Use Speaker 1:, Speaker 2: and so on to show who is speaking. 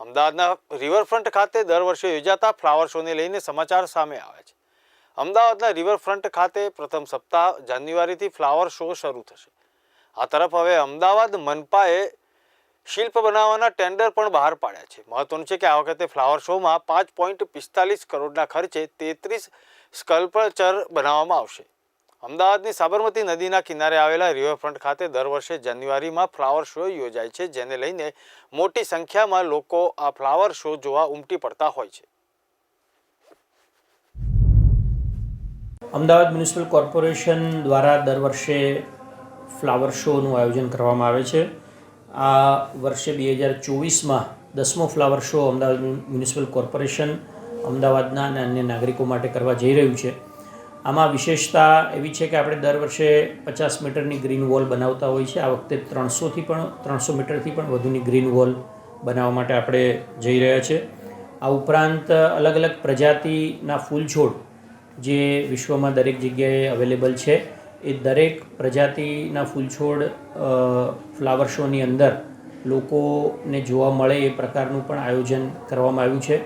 Speaker 1: અમદાવાદના રિવરફ્રન્ટ ખાતે દર વર્ષે યોજાતા ફ્લાવર શોને લઈને સમાચાર સામે આવે છે. અમદાવાદના રિવરફ્રન્ટ ખાતે પ્રથમ સપ્તાહ જાન્યુઆરીથી ફ્લાવર શો શરૂ થશે. આ તરફ હવે અમદાવાદ મનપાએ શિલ્પ બનાવવાના ટેન્ડર પણ બહાર પાડ્યા છે. મહત્વનું છે કે આ વખતે ફ્લાવર શોમાં પાંચ પોઈન્ટ પિસ્તાલીસ કરોડના ખર્ચે તેત્રીસ સ્કલ્પચર બનાવવામાં આવશે. અમદાવાદની સાબરમતી નદીના કિનારે આવેલા રિવરફ્રન્ટ ખાતે દર વર્ષે જાન્યુઆરીમાં ફ્લાવર શો યોજાય છે, જેને લઈને મોટી સંખ્યામાં લોકો આ ફ્લાવર શો જોવા ઉમટી પડતા હોય છે.
Speaker 2: અમદાવાદ મ્યુનિસિપલ કોર્પોરેશન દ્વારા દર વર્ષે ફ્લાવર શોનું આયોજન કરવામાં આવે છે. આ વર્ષે બે હજાર ચોવીસમાં દસમો flower show Ahmedabad municipal corporation અમદાવાદના અને અન્ય નાગરિકો માટે કરવા જઈ રહ્યું છે. આમાં વિશેષતા એવી છે કે આપણે દર વર્ષે પચાસ મીટરની ગ્રીન વોલ બનાવતા હોઈએ છીએ. આ વખતે ત્રણસોથી પણ, ત્રણસો મીટરથી પણ વધુની ગ્રીન વોલ બનાવવા માટે આપણે જઈ રહ્યા છે. આ ઉપરાંત અલગ અલગ પ્રજાતિના ફૂલ છોડ જે વિશ્વમાં દરેક જગ્યાએ અવેલેબલ છે, એ દરેક પ્રજાતિના ફૂલછોડ ફ્લાવર શોની અંદર લોકોને જોવા મળે એ પ્રકારનું પણ આયોજન કરવામાં આવ્યું છે.